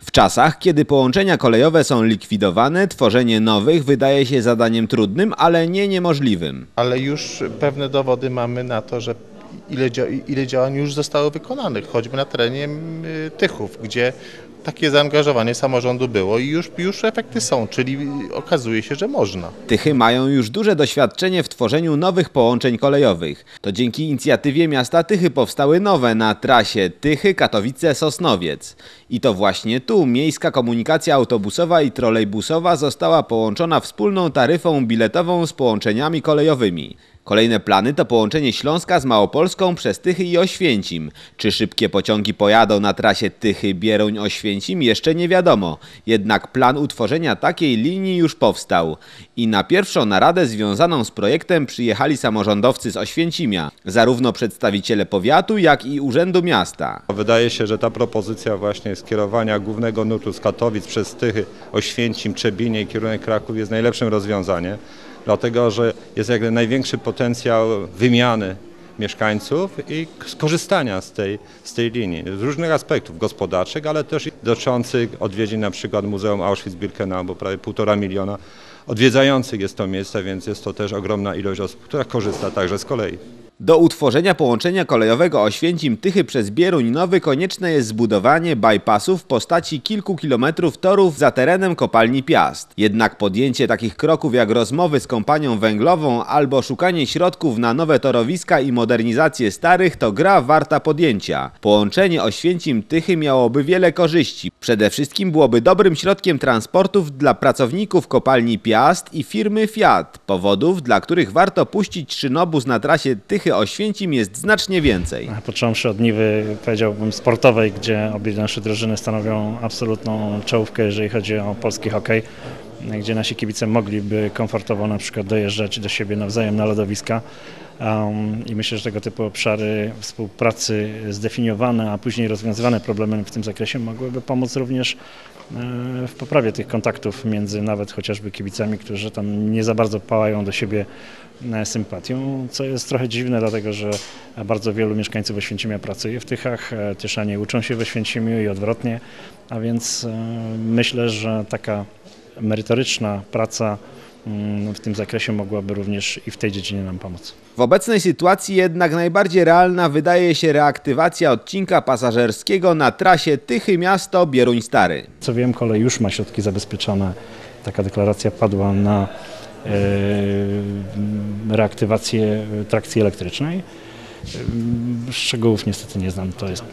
W czasach, kiedy połączenia kolejowe są likwidowane, tworzenie nowych wydaje się zadaniem trudnym, ale nie niemożliwym. ale już pewne dowody mamy na to, że ile, ile działań już zostało wykonanych, choćby na terenie mm, Tychów, gdzie takie zaangażowanie samorządu było i już, już efekty są, czyli okazuje się, że można. Tychy mają już duże doświadczenie w tworzeniu nowych połączeń kolejowych. To dzięki inicjatywie miasta Tychy powstały nowe na trasie Tychy-Katowice-Sosnowiec. I to właśnie tu miejska komunikacja autobusowa i trolejbusowa została połączona wspólną taryfą biletową z połączeniami kolejowymi. Kolejne plany to połączenie Śląska z Małopolską przez Tychy i Oświęcim. Czy szybkie pociągi pojadą na trasie Tychy-Bieruń-Oświęcim jeszcze nie wiadomo. Jednak plan utworzenia takiej linii już powstał. I na pierwszą naradę związaną z projektem przyjechali samorządowcy z Oświęcimia. Zarówno przedstawiciele powiatu, jak i Urzędu Miasta. Wydaje się, że ta propozycja właśnie skierowania głównego nurtu z Katowic przez Tychy, Oświęcim, Trzebinie i kierunek Kraków jest najlepszym rozwiązaniem, dlatego że jest jakby największy potencjał wymiany mieszkańców i skorzystania z tej, z tej linii z różnych aspektów gospodarczych, ale też dotyczących odwiedzin na przykład Muzeum Auschwitz-Birkenau, bo prawie półtora miliona odwiedzających jest to miejsce, więc jest to też ogromna ilość osób, która korzysta także z kolei. Do utworzenia połączenia kolejowego Oświęcim-Tychy przez Bieruń Nowy konieczne jest zbudowanie bypassu w postaci kilku kilometrów torów za terenem kopalni Piast. Jednak podjęcie takich kroków jak rozmowy z kompanią węglową albo szukanie środków na nowe torowiska i modernizację starych to gra warta podjęcia. Połączenie Oświęcim-Tychy miałoby wiele korzyści. Przede wszystkim byłoby dobrym środkiem transportów dla pracowników kopalni Piast i firmy Fiat. Powodów, dla których warto puścić szynobus na trasie Tychy Oświęcim jest znacznie więcej. Począwszy od niwy, powiedziałbym, sportowej, gdzie obie nasze drużyny stanowią absolutną czołówkę, jeżeli chodzi o polski hokej, gdzie nasi kibice mogliby komfortowo na przykład dojeżdżać do siebie nawzajem na lodowiska. Um, I myślę, że tego typu obszary współpracy zdefiniowane, a później rozwiązywane problemy w tym zakresie mogłyby pomóc również e, w poprawie tych kontaktów między nawet chociażby kibicami, którzy tam nie za bardzo pałają do siebie e, sympatią, co jest trochę dziwne, dlatego że bardzo wielu mieszkańców Oświęcimia pracuje w Tychach, e, Tyszanie uczą się w Oświęcimiu i odwrotnie, a więc myślę, że taka merytoryczna praca mm, w tym zakresie mogłaby również i w tej dziedzinie nam pomóc. W obecnej sytuacji jednak najbardziej realna wydaje się reaktywacja odcinka pasażerskiego na trasie Tychy Miasto Bieruń Stary. Co wiem, kolej już ma środki zabezpieczone. Taka deklaracja padła na e, reaktywację trakcji elektrycznej. E, Szczegółów niestety nie znam, to jest